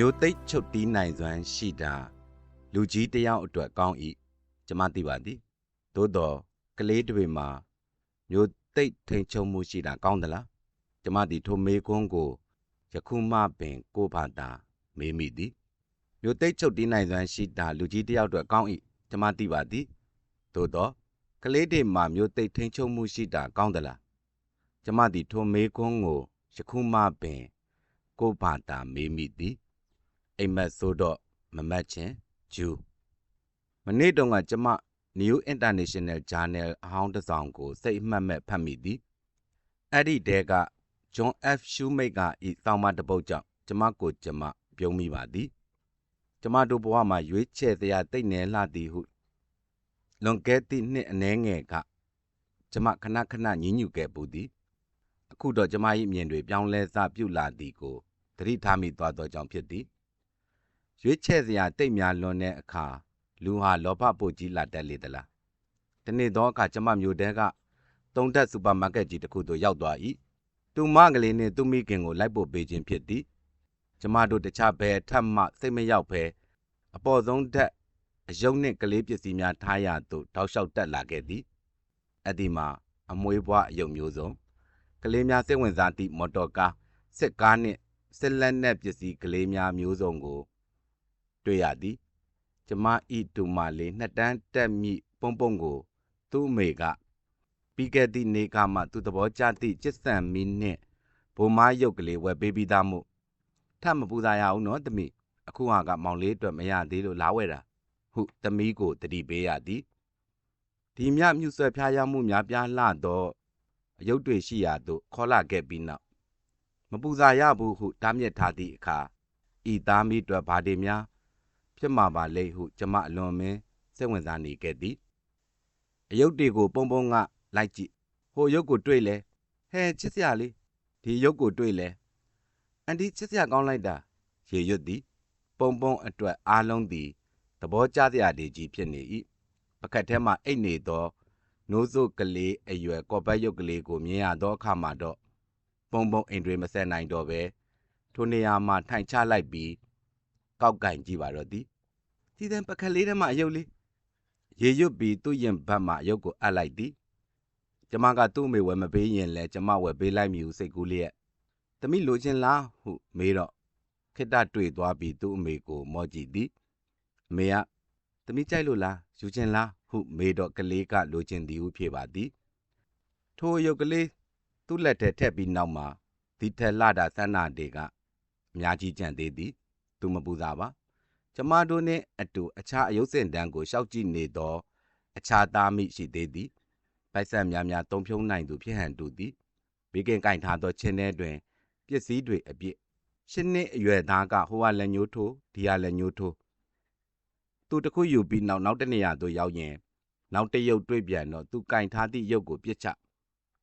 မျိုးသိပ်ချုပ်တီးနိုင်စွမ်းရှိတာလူကြီးတစ်ယောက်အတွက်ကောင်း၏ကျမသိပါသည်သို့တော့ကလေးတွေမှာမျိုးသိပ်ထိန်ချုံမှုရှိတာကောင်းသလားကျမသည်ထိုမေကွန်းကိုယခုမှပင်ကိုယ့်ဘာသာမေးမိသည်မျိုးသိပ်ချုပ်တီးနိုင်စွမ်းရှိတာလူကြီးတစ်ယောက်အတွက်ကောင်း၏ကျမသိပါသည်သို့တော့ကလေးတွေမှာမျိုးသိပ်ထိန်ချုံမှုရှိတာကောင်းသလားကျမသည်ထိုမေကွန်းကိုယခုမှပင်ကိုယ့်ဘာသာမေးမိသည် အိမ်မက်ဆိုတော့မမတ်ချင်းဂျူမနေ့တုန်းကကျမ New International Journal အဟောင်းတစ်စောင်ကိုစိတ်အမှတ်မဲ့ဖတ်မိသည်အဲ့ဒီတဲက John F. Shoemaker ၏စောင်းမတစ်ပုဒ်ကြောင့်ကျမကိုကျမပြုံးမိပါသည်ကျမတို့ဘဝမှာရွေးချယ်စရာတိတ်နေလှသည်ဟုလွန်ကဲသည့်နှစ်အနည်းငယ်ကကျမခဏခဏညှဉ်းညူခဲ့ပူသည်အခုတော့ကျမ၏အမြင်တွေပြောင်းလဲစပြုလာသည်ကိုသတိထားမိသွားသောကြောင့်ဖြစ်သည် ရွေးချယ်စရာတိတ်များလွန်တဲ့အခါလူဟာလောဘပိုကြီးလာတတ်လေသလားဒီနေ့တော့အခါကျမမျိုးတဲကတုံးတက်စူပါမားကတ်ကြီးတစ်ခုသို့ရောက်သွား၏သူမကလေးနှင့်သူမိခင်ကိုလိုက်ပို့ပေးခြင်းဖြစ်သည်ကျမတို့တခြားဘယ်ထပ်မှစိတ်မရောက်ဘဲအပေါ်ဆုံးဓာတ်အယုံနှင့်ကလေးပစ္စည်းများထားရသို့တောက်လျှောက်တက်လာခဲ့သည်အဲ့ဒီမှာအမွေးဘွားအယုံမျိုးစုံကလေးများစိတ်ဝင်စားသည့်မော်တော်ကားစစ်ကားနှင့်စစ်လက်နက်ပစ္စည်းကလေးများမျိုးစုံကို တွေ့ရသည်ကျမဤတူမလေး နှစ်တန်းတက်မိပုံပုံကို သူ့အမေက ပြီးခဲ့သည့်နေ့ကမှ သူသဘောကျသည့်ကျစ်ဆန်မီနှင့်ဘိုမားရုပ်ကလေး ဝယ်ပေးပြီးသားမို့ထပ်မပူစားရအောင်နော်သမီးအခုဟာက မောင်လေးအတွက်မရသေးလို့လာဝဲတာဟုသမီးကိုတတိပေးရသည်ဒီမြမြူဆွဲဖျားရမှုများပြားလှသောအယုတ်တွေရှိရာသို့ခေါ်လာခဲ့ပြီးနောက်မပူစားရဘူးဟုတားမြစ်ထားသည့်အခါဤသားမီးအတွက်ဘာတွေများ ဖြစ်မှာပါလေဟု ကျမအလွန်မင်းစိတ်ဝင်စားနေခဲ့သည်အယုတ်တွေကိုပုံပုံကလိုက်ကြည့်ဟိုရုပ်ကိုတွေ့လဲဟဲချစ်စရာလေးဒီရုပ်ကိုတွေ့လဲအန်တီချစ်စရာကောင်းလိုက်တာရေရွတ်သည် ပုံပုံအတွက်အားလုံးသည်သဘောကျစရာတွေကြီးဖြစ်နေ၏ပကတ်ထဲမှအိတ်နေသောနိုးစုကလေးအရွယ်ကော်ပတ်ရုပ်ကလေးကိုမြင်ရသောအခါမှာတော့ပုံပုံအိမ်တွေမဆက်နိုင်တော့ပဲထိုနေရာမှာထိုင်ချလိုက်ပြီး ကောက်ကင်ကြည့်ပါတော့သည်ဒီတန်ပကတ်လေးထဲမှာအယုတ်လေးရေရွတ်ပြီးသူ့ရင်ဘတ်မှအယုတ်ကိုအပ်လိုက်သည်ကျမကသူ့အမေဝယ်မပေးရင်လဲကျမဝယ်ပေးလိုက်မည်ဟုစိတ်ကူးလျက်သမီးလိုချင်လားဟုမေးတော့ခိတ္တတွေ့သွားပြီးသူ့အမေကိုမော့ကြည့်သည်အမေကသမီးကြိုက်လို့လားယူချင်လားဟုမေးတော့ကလေးကလိုချင်သည်ဟုဖြေပါသည်ထိုအယုတ်ကလေးသူ့လက်ထဲထည့်ပြီးနောက်မှာဒီထက်လာတာဆန္ဒတွေကအများကြီးကြံသေးသည် သူမပူစားပါကျမတို့နှင့်အတူအခြားအယုတ်စင်တန်းကိုရှောက်ကြည့်နေသော အခြားသားမိရှိသေးသည်ပိုက်ဆက်များများတုံဖြုံနိုင်သူဖြစ်ဟန်တူသည်ဘေးကင်ကင်ထားသောချင်းထဲတွင်ပစ္စည်းတွေအပြည့်ရှင်းနှစ်အရွယ်သားကဟိုကလက်ညှိုးထိုးဒီကလက်ညှိုးထိုးသူတခုယူပြီးနောက်နောက်တနေရာသို့ရောက်ရင်နောက်တရုပ်တွေ့ပြန်တော့သူကင်ထားသည့်ရုပ်ကိုပြစ်ချ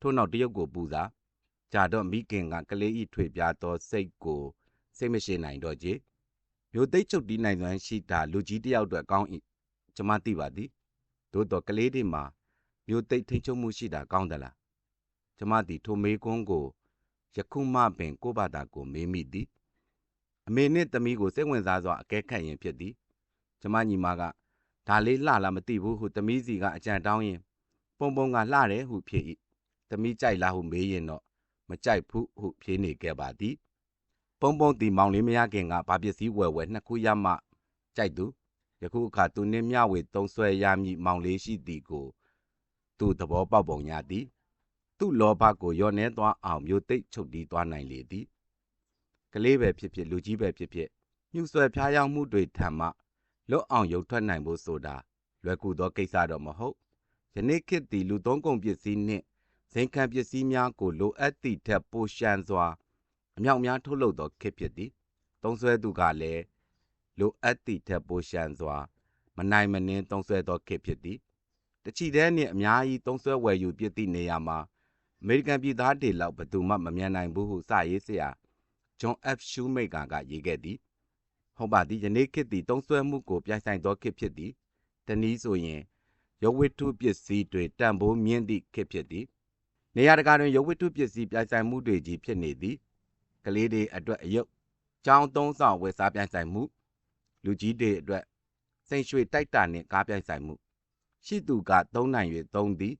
ထို့နောက်တရုပ်ကိုပူစားကြာတော့မိခင်ကကလေးဤထွေပြားသောစိတ်ကိုစိတ်မရှိနိုင်တော့ကြ မျိုးသိပ်ချုပ်တီးနိုင်စွမ်းရှိတာလူကြီးတယောက်အတွက်ကောင်း၏ကျမသိပါသည်သို့တော့ကလေးတွေမှာမျိုးသိပ်ထိန်ချုပ်မှုရှိတာကောင်းသလားကျမသည်ထိုမေးခွန်းကိုယခုမှပင်ကိုယ့်ဘာသာကိုမေးမိသည်အမေနှင့်သမီးကိုစိတ်ဝင်စားစွာအကဲခတ်ရင်ဖြစ်သည်ကျမညီမကဒါလေးလှလားမသိဘူးဟုသမီးစီကအကြံတောင်းရင်ပုံပုံကလှတယ်ဟုဖြေ၏သမီးကြိုက်လားဟုမေးရင်တော့မကြိုက်ဘူးဟုဖြေနေခဲ့ပါသည် ပုံပုံတီမောင်လေးမရခင်ကဘာပစ္စည်းဝယ်ဝယ်နှစ်ခုရမှကြိုက်သူယခုအခါသူနှင့်မျှဝေသုံးဆွဲရမည်မောင်လေးရှိသည်ကိုသူသဘောပေါက်ပုံရသည်သူ့လောဘကိုရော့နေသွားအောင်မျိုးသိပ်ချုပ်တီးသွားနိုင်လေသည်ကလေးပဲဖြစ်ဖြစ်လူကြီးပဲဖြစ်ဖြစ်ညှူဆွဲဖျားယောင်းမှုတွေထံမှလွတ်အောင်ရုပ်ထွက်နိုင်ဖို့ဆိုတာလွယ်ကူသောကိစ္စတော့မဟုတ်ယနေ့ခေတ်သည်လူသုံးကုန်ပစ္စည်းနှင့်ဇိမ်ခံပစ္စည်းများကိုလိုအပ်သည့်ထက်ပိုရှံစွာ အမြောက်များထုတ်လုပ်သောခေတ်ဖြစ်သည်သုံးဆွဲသူကလည်းလိုအပ်သည့်ထက်ပိုရှံစွာ မနိုင်မနှင်းသုံးဆွဲသောခေတ်ဖြစ်သည်တချီတဲ့နှင့်အများကြီးသုံးဆွဲဝယ်ယူပြစ်သည့်နေရာမှာအမေရိကန်ပြည်သားတွေလောက်ဘယ်သူမှမမြန်နိုင်ဘူးဟုစရေးစရာဂျွန် F. Shoemaker ကရေးခဲ့သည်ဟုတ်ပါသည်ယနေ့ခေတ်သည်သုံးဆွဲမှုကိုပြိုင်ဆိုင်သောခေတ်ဖြစ်သည်တနည်းဆိုရင်ရုပ်ဝတ္ထုပစ္စည်းတွေတန်ဖိုးမြင့်သည့်ခေတ်ဖြစ်သည်နေရာတကာတွင်ရုပ်ဝတ္ထုပစ္စည်းပြိုင်ဆိုင်မှုတွေကြီးဖြစ်နေသည် ကလေးတွေအတွက်အယုတ်ကျောင်းသုံးဆောင်ဝယ်စားပြိုင်ဆိုင်မှု လူကြီးတွေအတွက်စိန်ရွှေတိုက်တာနှင့်ကားပြိုင်ဆိုင်မှု ရှိသူကသုံးနိုင်၍သုံးသည်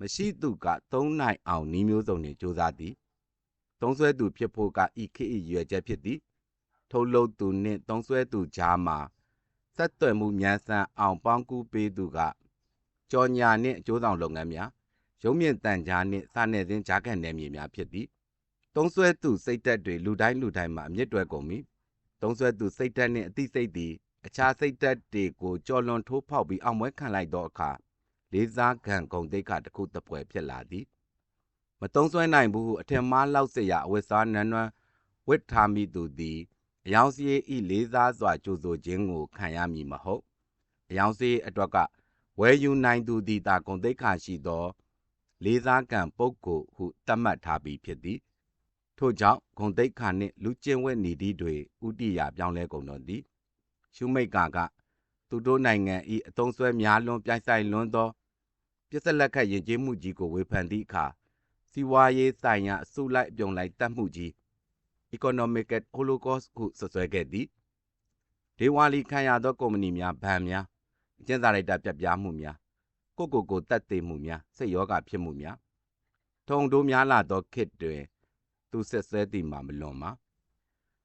မရှိသူကသုံးနိုင်အောင်နှီးမျိုးစုံနှင့်ကြိုးစားသည်သုံးဆွဲသူဖြစ်ဖို့ကဤခေတ်၏ရွယ်ချက်ဖြစ်သည်ထုတ်လုပ်သူနှင့်သုံးဆွဲသူကြားမှာဆက်သွယ်မှုမြန်ဆန်အောင်ပေါင်းကူးပေးသူကကြော်ညာနှင့်အကျိုးဆောင်လုပ်ငန်းများရုံးမြင့်တန်ကြားနှင့်စာနယ်ဇင်းကြားခံနယ်မြေများဖြစ်သည် သုံးဆွဲသူစိတ်သက်တွေလူတိုင်းလူတိုင်းမှာအမြင့်တွယ်ကုန်ပြီသုံးဆွဲသူစိတ်သက်နှင့်အသိစိတ်သည်အခြားစိတ်သက်တွေကိုကြော်လွန်ထိုးဖောက်ပြီးအောင်ပွဲခံလိုက်သောအခါလေးစားခံဂုံတိတ်ခတစ်ခုတစ်ပွဲဖြစ်လာသည်မတုံးဆွဲနိုင်ဘူးဟုအထင်မှားလောက်เสียရအဝတ်စားနန်းနွမ်းဝစ်ထားမိသူသည်အယောင်စီဤလေးစားစွာကြိုဆိုခြင်းကိုခံရမည်မဟုတ်အယောင်စီအတွက်ကဝယ်ယူနိုင်သူသည်သာဂုံတိတ်ခါရှိသော လေးစားကံပုဂ္ဂိုလ်ဟုသတ်မှတ်ထားပြီးဖြစ်သည် ထို့ကြောင့်ဂုံတိတ်ခါနှင့် လူကျင့်ဝတ်နေသည့်တွေဥတီယာပြောင်းလဲကုန်တော်သည်ရှုမိတ်ကာက သူတို့နိုင်ငံ၏အုံဆွဲများလွန်ပြိုင်ဆိုင်လွန်းသောပြစ်စလက်ခတ်ရင်ကျေးမှုကြီးကိုဝေဖန်သည့်အခါစီးပွားရေးဆိုင်ရာအစုလိုက်အပြုံလိုက်တတ်မှုကြီး economic holocaust ဟုဆွဆွဲခဲ့သည်ဒေဝါလီခံရသောကုမ္ပဏီများဗန်များအကျဉ်းစာရိုက်တာပြတ်ပြားမှုများကိုကိုကိုတတ်သိမှုများစိတ်ယောဂဖြစ်မှုများထုံတိုးများလာသောခေတ်တွင် သူဆက်ဆွဲသည်မှာမလွန်ပါ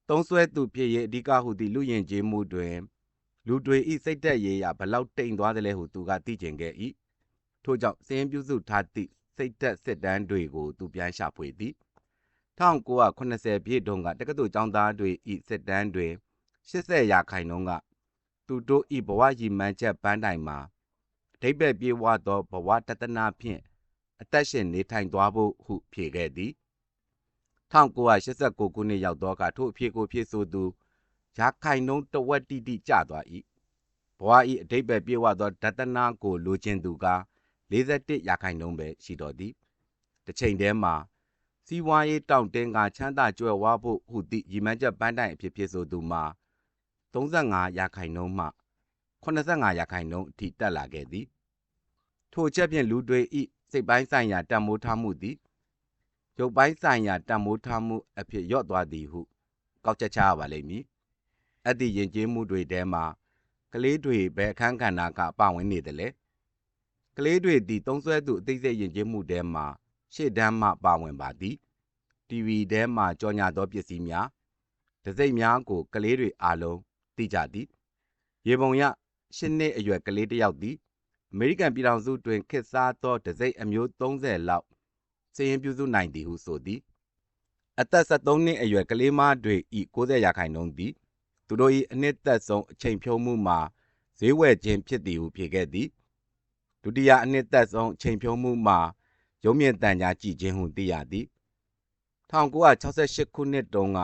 သုံးဆွဲသူဖြစ်၍အဓိကဟုသည့်လူယဉ်ကျေးမှုတွင် လူတွေဤစိတ်သက်ရေးရာဘလောက်တိမ်သွားသလဲဟုသူကသိကျင်ခဲ့၏ထို့ကြောင့်စင်းပြုစုထားသည့်စိတ်သက်စစ်တမ်းတွေကိုသူပြန်ရှာဖွေသည်1980ပြည့်တုန်းကတက္ကသိုလ်ကျောင်းသားတွေဤစစ်တမ်းတွင်80ရာခိုင်နှုန်းကသူတို့ဤဘဝရည်မှန်းချက်ပန်းတိုင်မှာအဓိပ္ပာယ်ပြေဝသောဘဝတတနာဖြင့်အသက်ရှင်နေထိုင်သွားဖို့ဟုဖြေခဲ့သည် 1989ခုနှစ်ရောက်သောအခါထို့အဖြစ်ကိုဖြည့်ဆိုသူရာခိုင်နှုန်းတဝက်တိတိကျသွား၏ဘဝ၏အဓိပ္ပာယ်ပြေဝသောဒတနာကိုလိုချင်သူက41ရာခိုင်နှုန်းပဲရှိတော်သည်တစ်ချိန်တည်းမှာစီးပွားရေးတောင့်တင်းကချမ်းသာကြွယ်ဝဖို့ဟုသည့်ရည်မှန်းချက်ပန်းတိုင်အဖြစ်ဖြစ်ဆိုသူမှာ35ရာခိုင်နှုန်းမှ85ရာခိုင်နှုန်းအထိတက်လာခဲ့သည်ထိုချက်ဖြင့်လူတွေဤစိတ်ပိုင်းဆိုင်ရာတံမိုးထားမှုသည် ရုပ်ပိုင်းဆိုင်ရာတံမိုးထားမှုအဖြစ်ရော့သွားသည်ဟုကောက်ချက်ချရပါလိမ့်မည်အဲ့ဒီယဉ်ကျေးမှုတွေထဲမှာကလေးတွေပဲအခန်းကဏ္ဍကပါဝင်နေတယ်လေကလေးတွေဒီသုံးဆွဲသူအသိစိတ်ယဉ်ကျေးမှုထဲမှာရှေ့တန်းမှပါဝင်ပါသည် TV ထဲမှာကြော်ညာသောပစ္စည်းများဒစိမ့်များကိုကလေးတွေအားလုံးသိကြသည်ရေပုံရရှစ်နှစ်အရွယ်ကလေးတစ်ယောက်သည်အမေရိကန်ပြည်ထောင်စုတွင်ခေတ်စားသောဒစိမ့်အမျိုး30လောက် စည်ရင်ပြုစုနိုင်သည်ဟုဆိုသည်အသက်73နှစ်အရွယ်ကလေးမတွေဤ90ရာခိုင်နှုန်းသည်သူတို့၏အနှစ်သက်ဆုံးအချိန်ဖြုံးမှုမှာဈေးဝယ်ခြင်းဖြစ်သည်ဟုဖြေခဲ့သည်ဒုတိယအနှစ်သက်ဆုံးအချိန်ဖြုံးမှုမှာရုံးမြင့်တန်ကြားကြည့်ခြင်းဟုသိရသည်1968ခုနှစ်တုန်းက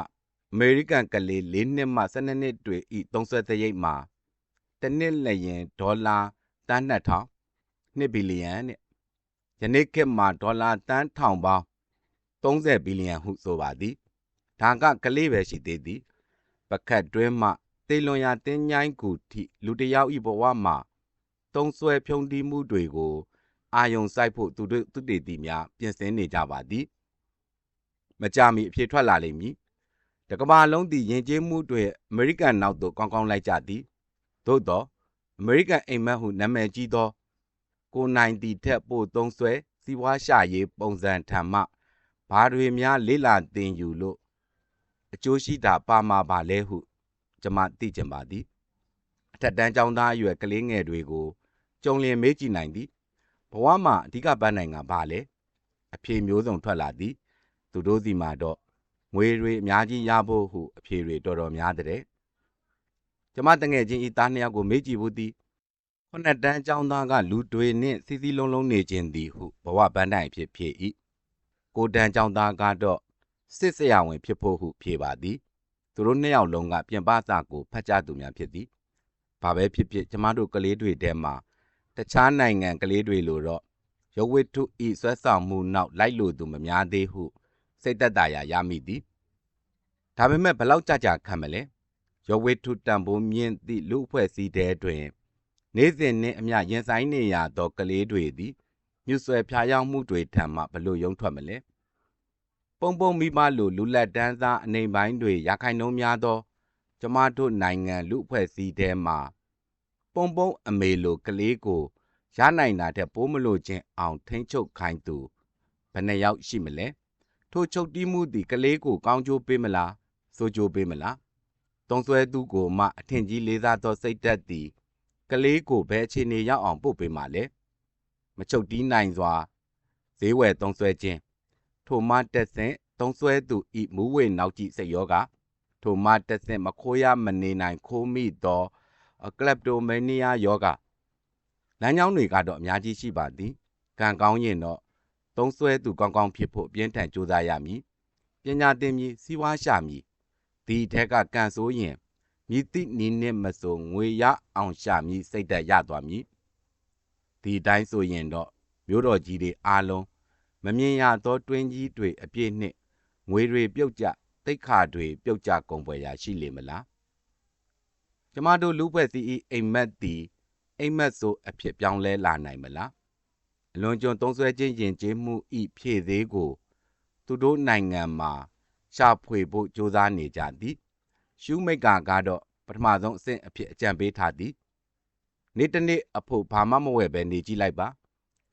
အမေရိကန်ကလေး၄နှစ်မှ12နှစ်တွေဤသုံးဆွဲသရိပ်မှာတစ်နှစ်လျင်ဒေါ်လာတန်း2000 2ဘီလီယံနဲ့ ယနေ့ခေတ်မှာဒေါ်လာတန်းထောင်ပေါင်း30ဘီလီယံဟုဆိုပါသည်ဒါကကလေးပဲရှိသေးသည်ပကတ်တွင်းမှတေလွန်ရာတင်းញိုင်းကူထိလူတယောက်ဤဘဝမှာတုံးဆွဲဖြုံးတီးမှုတွေကိုအာယုံစိုက်ဖို့သူတို့သူတေတီများပြင်ဆင်နေကြပါသည်မကြမီအဖြစ်ထွက်လာလိမ့်မည်တကဘာလုံးသည်ယဉ်ကျေးမှုတွေအမေရိကန်နောက်သို့ကောင်းကောင်းလိုက်ကြသည်သို့သောအမေရိကန်အိမ်မက်ဟုနာမည်ကြီးသော ကိုနိုင်တီထက်ပို့သုံးဆွဲစီးပွားရှာရေးပုံစံထံမှဘာတွေများလေးလာတင်ယူလို့အကျိုးရှိတာပါမှာပါလဲဟုကျွန်မသိကြပါသည်အထက်တန်းကျောင်းသားအရွယ်ကလေးငယ်တွေကိုကြုံလင်မေးကြည့်နိုင်သည်ဘဝမှာအဓိကပန်းနိုင်ကဘာလဲအဖြေမျိုးစုံထွက်လာသည် သူတို့စီမှာတော့ငွေတွေအများကြီးရဖို့ဟုအဖြေတွေတော်တော်များတဲ့ကျမတငယ်ချင်းဤသားနှစ်ယောက်ကိုမေးကြည့်ဖို့သည် ခုနှစ်တန်းအကြောင်းသားက လူတွေနှင့်စီစီလုံးလုံးနေခြင်းသည်ဟု ဘဝပန်းတိုင်ဖြစ် ဖြစ်၏ကိုတန်းအကြောင်းသားကတော့ စစ်ဆရာဝန်ဖြစ်ဖို့ဟု ဖြေပါသည် သူတို့နှစ်ယောက်လုံးက ပြင်ပစာကို ဖတ်ကြားသူများဖြစ်သည် ဘာပဲဖြစ်ဖြစ် ကျမတို့ကလေးတွေထဲမှာ တခြားနိုင်ငံကလေးတွေလိုတော့ ရုပ်ဝတ္ထုဤဆွဲဆောင်မှုနောက် လိုက်လို့သူ မများသေးဟု စိတ်သက်သာရာ ရမိသည် ဒါပေမဲ့ဘလောက်ကြကြခံမလဲ ရုပ်ဝတ္ထုတန်ဖိုးမြင့်သည့် လူအဖွဲ့အစည်းတဲတွင် နေ့စဉ်နှင့်အမျှရင်ဆိုင်နေရသောကလေးတွေသည်မြွဆွဲဖျားယောင်းမှုတွေထံမှဘလို့ယုံထွက်မလဲပုံပုံမိမလိုလူလက်တန်းစားအနေပိုင်းတွေရခိုင်နှုံးများသောကျမတို့နိုင်ငံလူအဖွဲ့အစည်းထဲမှာပုံပုံအမေလိုကလေးကိုရနိုင်တာတဲ့ပိုးမလို့ခြင်းအောင်ထိမ့်ချုပ်ခိုင်းသူဘယ်နှယောက်ရှိမလဲထိုချုပ်တီးမှုသည်ကလေးကိုကောင်းကျိုးပေးမလားဆိုးကျိုးပေးမလားတုံးဆွဲသူကိုမှအထင်ကြီးလေးစားသောစိတ်သက်သည် ကလေးကိုဘယ်အခြေအနေရောက်အောင်ပို့ပေးမှလဲမချုပ်တီးနိုင်စွာဈေးဝယ်တုံးဆွဲခြင်းထိုမှတက်ဆင့်တုံးဆွဲသူဤမူးဝေနောက်ကြည့်စိတ်ရောဂါထိုမှတက်ဆင့်မခိုးရမနေနိုင်ခိုးမိသောကလပ်တိုမနီးယားယောဂလမ်းကြောင်းတွေကတော့အများကြီးရှိပါသည်ကံကောင်းရင်တော့သုံးဆွဲသူကောင်းကောင်းဖြစ်ဖို့အပြင်းထန်ကြိုးစားရမည်ပညာသင်မည်စီးပွားရှာမည်ဒီထက်ကကံဆိုးရင် မြည်တိနီးနှင့်မဆိုငွေရအောင်ရှာမည်စိတ်သက်ရသွားမည်ဒီတိုင်းဆိုရင်တော့မျိုးတော်ကြီးတွေအားလုံးမမြင်ရသောတွင်းကြီးတွေအပြည့်နှင့်ငွေတွေပြုတ်ကျတိတ်ခါတွေပြုတ်ကြကုန်ပွဲရာရှိလေမလားကျမတို့လူဖွဲ့စည်း၏အိမ်မက်သည်အိမ်မက်ဆိုအဖြစ်ပြောင်းလဲလာနိုင်မလားအလွန်ကျွံသုံးဆွဲခြင်းယဉ်ကျေးမှုဤဖြည့်သေးကို သူတို့နိုင်ငံမှာရှာဖွေဖို့ကြိုးစားနေကြသည် ရှူးမိတ်ကာကတော့ပထမဆုံးအဆင့်အဖြစ်အကြံပေးထားသည်နေ့တစ်နေ့အဖို့ဘာမှမဝယ်ပဲနေကြည့်လိုက်ပါ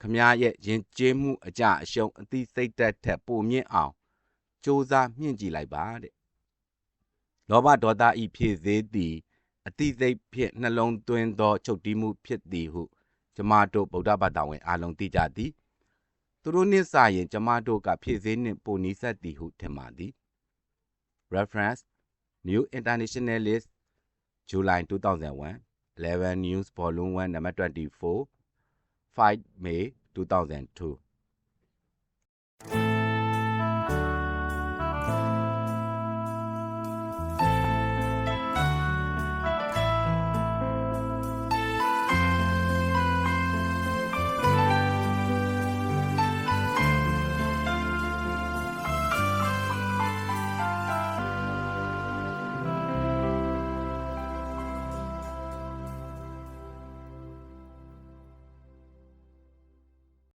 ခမားရဲ့ယဉ်ကျေးမှုအကြအရှုံးအသိစိတ်သက်ထက်ပိုမြင့်အောင်စ조사မြင့်ကြည့်လိုက်ပါတဲ့လောဘဒေါသဤဖြစ်သေးသည်အတိစိတ်ဖြင့်နှလုံးသွင်းသောချုပ်တီးမှုဖြစ်သည်ဟုကျမတို့ဗုဒ္ဓဘာသာဝင်အားလုံးသိကြသည်သူတို့နှင့်စာရင်ကျမတို့ကဖြစ်စေနှင့်ပိုနီးစပ်သည်ဟုထင်ပါသည် reference new International internationalist july 2001 11 news volume 1 number 24 5 may 2002